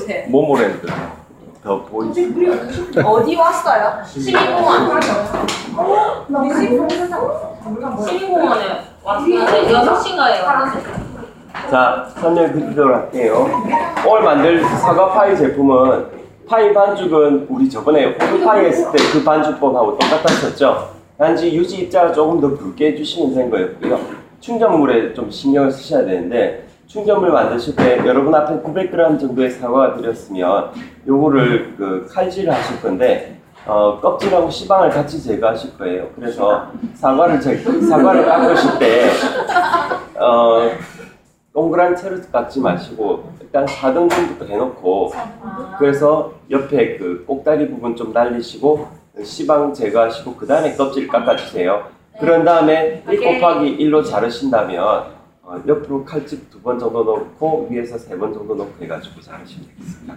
요새. 모모랜드. 더 보이지? 어디 왔어요? 시민공원. 시민공원에 왔는데 6시인가에 왔어요. 자 설명드리도록 할게요. 오늘 만들 사과 파이 제품은 파이 반죽은 우리 저번에 호두 파이 했을 때 그 반죽법하고 똑같았었죠? 단지 유지 입자가 조금 더 붉게 해주시면 된 거였고요. 충전물에 좀 신경을 쓰셔야 되는데 충전물 만드실 때 여러분 앞에 900g 정도의 사과가 들였으면 요거를 그 칼질을 하실 건데 어, 껍질하고 시방을 같이 제거하실 거예요. 그래서 사과를 제, 사과를 깎으실 때 어, 동그란 채로 깎지 마시고 일단 4등분부터 해놓고 그래서 옆에 그 꼭다리 부분 좀 날리시고 시방 제거하시고 그 다음에 껍질 깎아주세요. 그런 다음에 1 곱하기 1로 자르신다면 어, 옆으로 칼집 두 번 정도 넣고 위에서 세 번 정도 넣고 해가지고 자르시면 되겠습니다.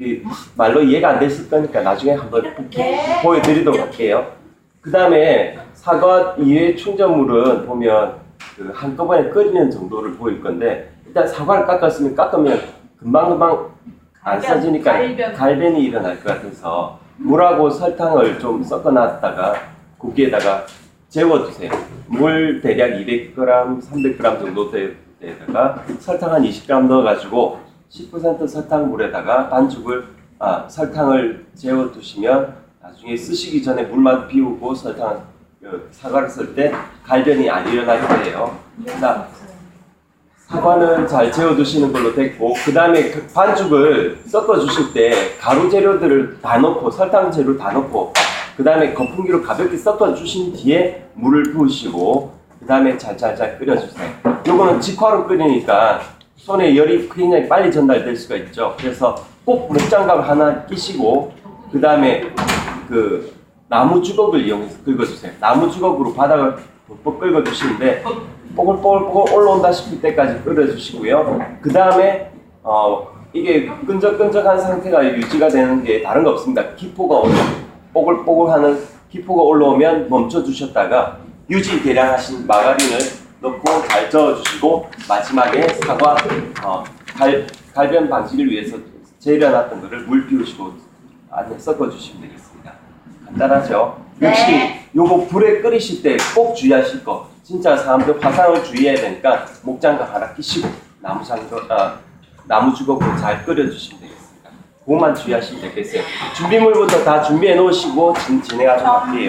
이 말로 이해가 안 되실 거니까 나중에 한번 이렇게 보여드리도록 할게요. 그 다음에 사과 이외의 충전물은 보면 그 한꺼번에 끓이는 정도를 보일 건데 일단 사과를 깎았으면 깎으면 금방금방 안 써지니까 갈변. 갈변이 일어날 것 같아서 물하고 설탕을 좀 섞어놨다가 고기에다가 재워두세요. 물 대략 200g, 300g 정도 되다가 설탕 한 20g 넣어가지고 10% 설탕 물에다가 반죽을 아 설탕을 재워두시면 나중에 쓰시기 전에 물만 비우고 설탕 그 사과를 쓸 때 갈변이 안 일어날 거예요. 자, 사과는 잘 재워두시는 걸로 됐고 그 다음에 반죽을 섞어주실 때 가루 재료들을 다 넣고 설탕 재료 다 넣고 그 다음에 거품기로 가볍게 섞어 주신 뒤에 물을 부으시고 그 다음에 잘잘잘 끓여주세요. 요거는 직화로 끓이니까 손에 열이 굉장히 빨리 전달될 수가 있죠. 그래서 꼭 목장갑 하나 끼시고 그 다음에 그 나무 주걱을 이용해서 긁어주세요. 나무 주걱으로 바닥을 뻑뻑 긁어주시는데 뽀글뽀글뽀글 올라온다 싶을 때까지 끓여주시고요. 그 다음에 어 이게 끈적끈적한 상태가 유지가 되는 게 다른 거 없습니다. 기포가 올라 뽀글뽀글하는 기포가 올라오면 멈춰 주셨다가 유지 대량 하신 마가린을 넣고 잘 저어 주시고 마지막에 사과 어, 갈, 갈변 방지를 위해서 재려놨던 거를 물 비우시고 안에 섞어 주시면 되겠습니다. 간단하죠? 역시 요거 불에 끓이실 때 꼭 주의하실 거 진짜 사람들 화상을 주의해야 되니까 목장갑 하나 끼시고 나무 장갑 아, 나무 주걱으로 잘 끓여 주시면 되겠습니다. 그것만 주의하시면 되겠어요. 준비물부터 다 준비해 놓으시고 진, 진행하도록 할게요.